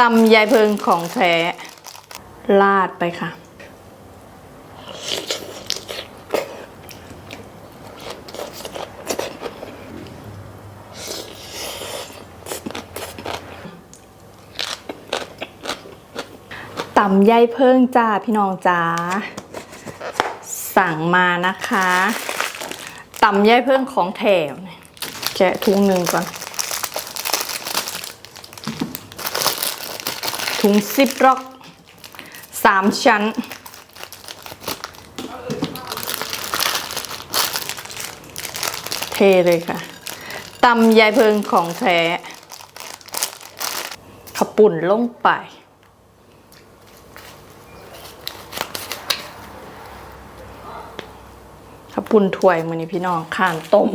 ตำยายเพิงของแท้ลาดไปค่ะ ตำยายเพิงจ้าพี่น้องจ้า สั่งมานะคะตำยายเพิงของแถมแกะถุงหนึ่งก่อน ถุงซิปร็อกสามชั้น เทเลยค่ะตำยายเพิงของแท้ขาปุ่นลงไปข้าปุ้นถ้วยมือนี้พี่น้องข่านต้ม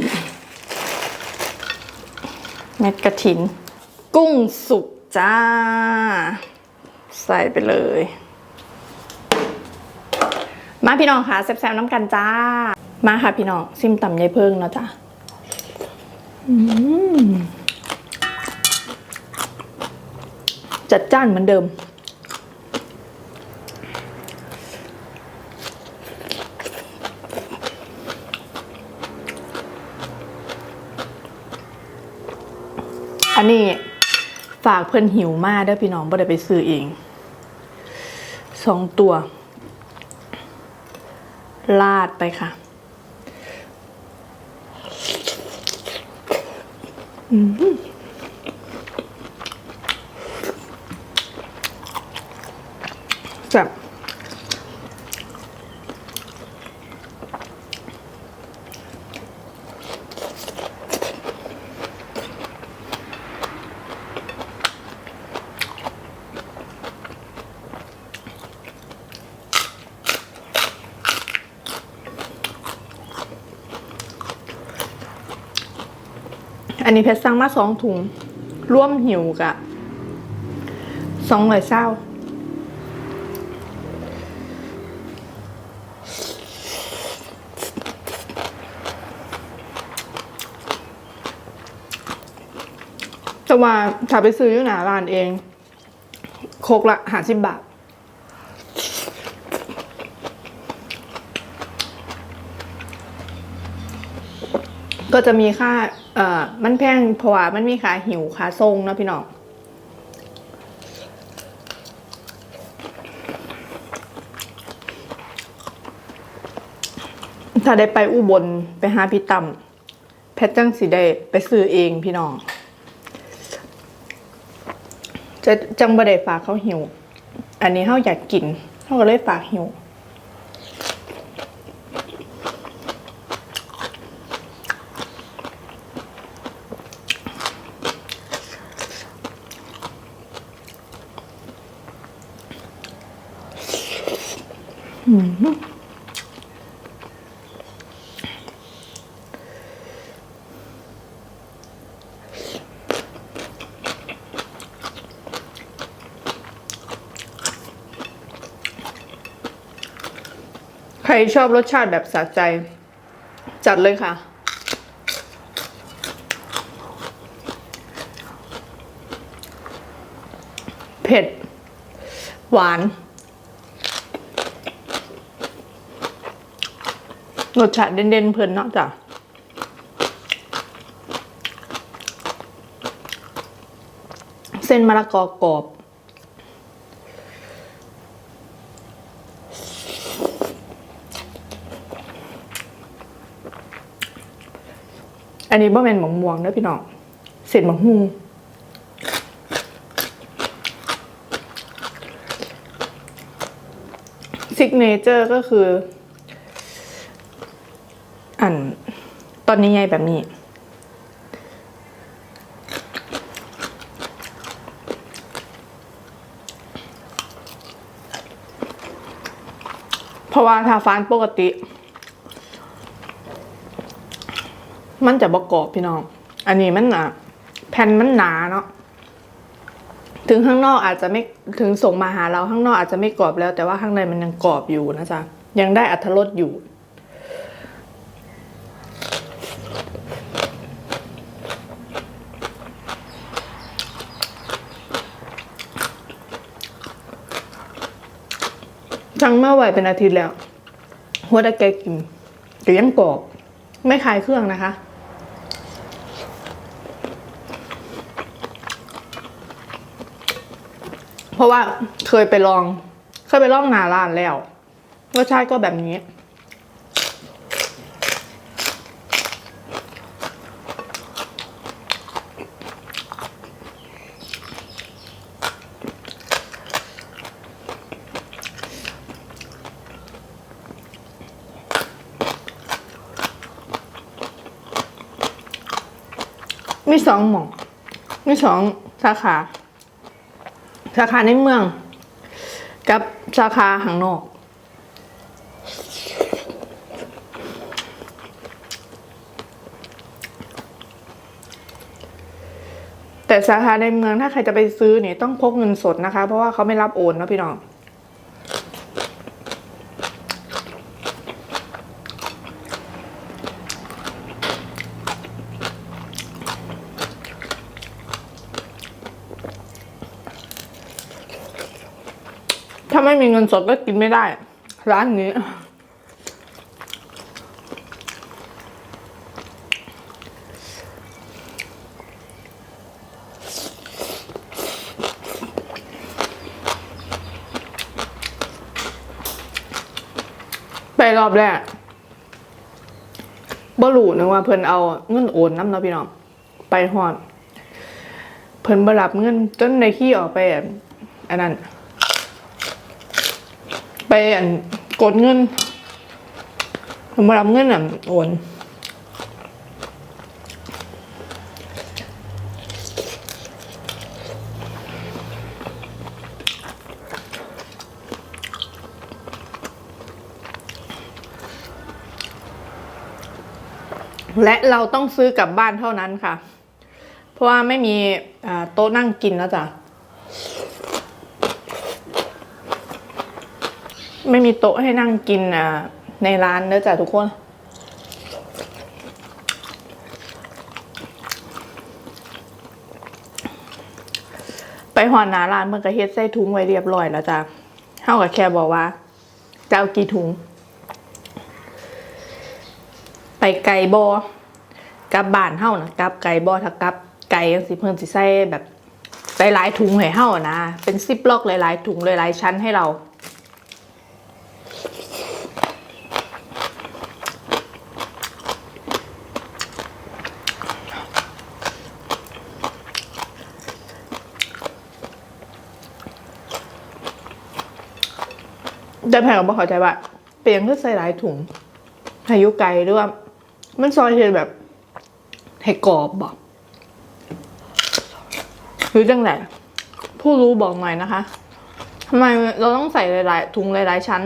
เม็ดกระถิน กุ้งสุกจ้า ใส่ไปเลย มาพี่น้องค่ะแซ่บๆน้ำกันจ้า มาค่ะพี่น้องซิมต่ำยายเพิ่งเนาะจ้าจัดจ้านเหมือนเดิม อันนี้ฝากเพื่อนหิวมากด้อพี่น้องบ่ได้ไปซื้อเอง สองตัว ลาดไปค่ะ อืมแบบ อันนี้เพชรสั่งมาสองถุงร่วมหิวกะสองร้อยเศร้าแต่ว่าถ้าไปซื้ออยู่หนาร้านเอง โคกละหาสิบบาทก็จะมีค่า เอ่อมันแพงเพราะว่ามันมีค่าหิวค่าทรงเนาะพี่น้องถ้าได้ไปอุบลไปหาพี่ต่ำแพทจังสิได้ไปซื้อเองพี่น้อง จะจังบ่ได้ฝากเขาหิว อันนี้เขาอยากกินเขาก็เลยฝากหิว ใค รชอบรสชาติแบบสะใจ จัดเลยค่ะ เผ็ด หวาน รสชาติเด่นๆ เพลินเนาะจ้ะเส้นมะละกอกรอบ อันนี้บ่แมนหมองม่วงเด้อพี่น้องเศษหมองฮูซิกเนเจอร์ก็คือ อันตอนนี้ไงแบบนี้ เพราะว่าถ้าฟานปกติ มันจะประกอบพี่น้อง อันนี้มันอะแผ่นมันหนาเนาะถึงข้างนอกอาจจะไม่ถึงส่งมาหาเราข้างนอกอาจจะไม่กรอบแล้ว แต่ว่าข้างในมันยังกรอบอยู่นะจ๊ะยังได้อัตรสอยู่จังเมาไหวเป็นอาทิตย์แล้วหัวตะแกกินแต่ยังกรอบ ไม่คลายเครื่องนะคะ ราะว่าเคยไปลอง เคยไปลองนาร้านแล้วรสชาติก็แบบนี้ มีสองหม่องมีสองสาขา สาขาในเมือง กับสาขาข้างนอก แต่สาขาในเมืองถ้าใครจะไปซื้อเนี่ยต้องพกเงินสดนะคะ เพราะว่าเขาไม่รับโอนนะพี่น้อง ถ้าไม่มีเงินสดก็กินไม่ได้ ร้านนี้ ไปรอบแรกบ่รู้นึกว่าเพิ่นเอาเงินโอนน้ำเนาะพี่น้อง ไปฮอด เพิ่นบ่รับเงินจนในขี้ออกไปอันนั้น ไปอันกดเงินผมมารับเงินอะโอนและเราต้องซื้อกลับบ้านเท่านั้นค่ะ เพราะว่าไม่มีโต๊ะนั่งกินแล้วจ้ะ ไม่มีโต๊ะให้นั่งกินอ่าในร้านเนอจ้ะทุกคน ไปหอนหนาร้านมันก็เฮ็ดใส่ถุงไว้เรียบร้อยแล้วจ้ะเฮากับแค่บอกว่าจะเอากี่ถุง ไปไก่บกลับบ้านเฮานะกลับไก่บอถ้ากลับไก่จังสิเพิ่นสิใส่แบบหลายๆถุงให้เฮานะ เป็นซิปล็อกหลายๆถุงหลายๆชั้นให้เรา แต่แพงก็บอกเข้าใจว่าเปลี่ยนเพื่อใส่หลายถุงอายุไกลหรือว่า มันซอยเทแบบให้กรอบบอกหรือจังไหนผู้รู้บอกหน่อยนะคะทำไมเราต้องใส่หลาย ๆ ถุงหลาย ๆ ชั้น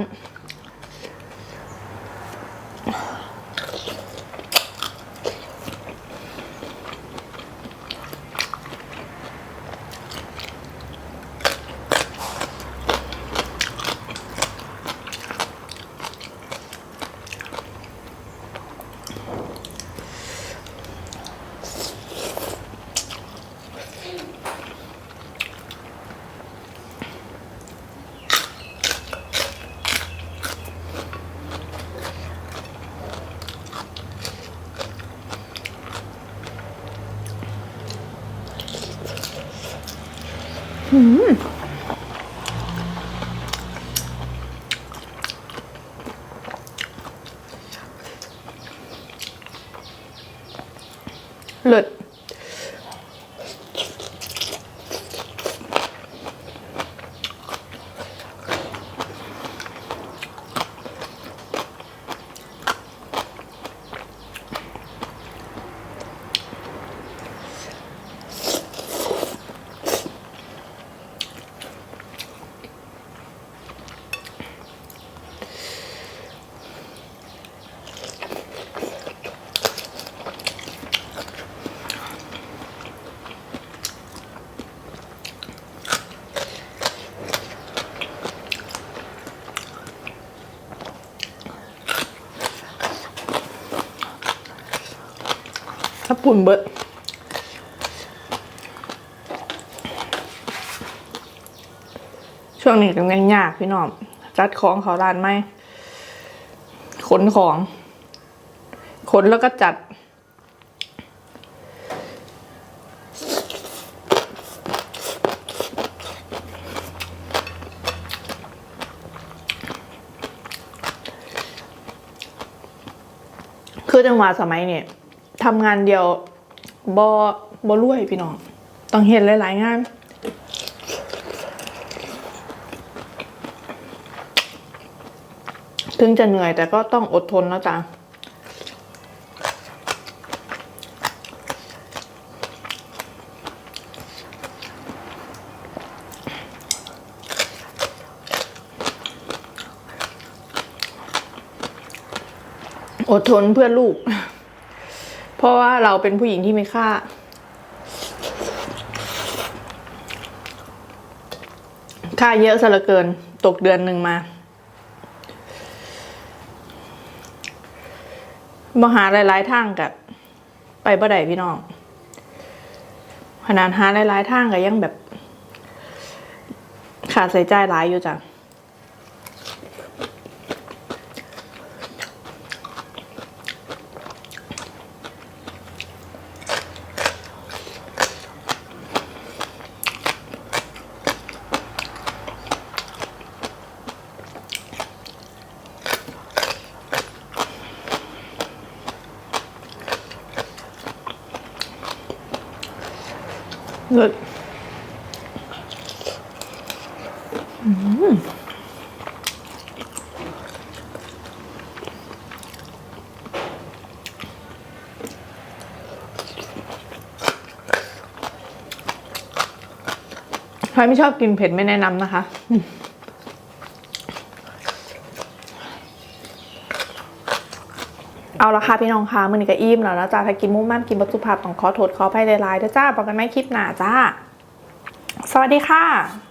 เปุ่นเบิดช่วงนี้กำลังยากพี่น้องจัดของเขาร้านไหมขนของ ขนแล้วก็จัด คือจังหวะสมัยเนี่ย ทำงานเดียวบอบอรวยพี่น้อง ต้องเห็นหลาย ๆ งาน ถึงจะเหนื่อยแต่ก็ต้องอดทนนะจ๊ะอดทนเพื่อลูก เพราะว่าเราเป็นผู้หญิงที่มีค่า ค่าเยอะซะเหลือเกิน ตกเดือนหนึ่งมาบหาหลาย ๆ ทางกับไปบ่ได้พี่น้อง ขนาดหาหลาย ๆ ทางก็ยังแบบ ขาดใส่ใจหลายอยู่จ้ะ เลิศใครไม่ชอบกินเผ็ดไม่แนะนำนะคะ เอาละค่ะพี่น้องค่ะมือนี้ก็อิ่มแล้วนะจ๊ะถ้ากินมุ่งมั่นกินบัตสุภาพต้องขอโทษขออภัยหลายๆด้วยจ้าบอกกันไม่คลิปหนาจ้า สวัสดีค่ะ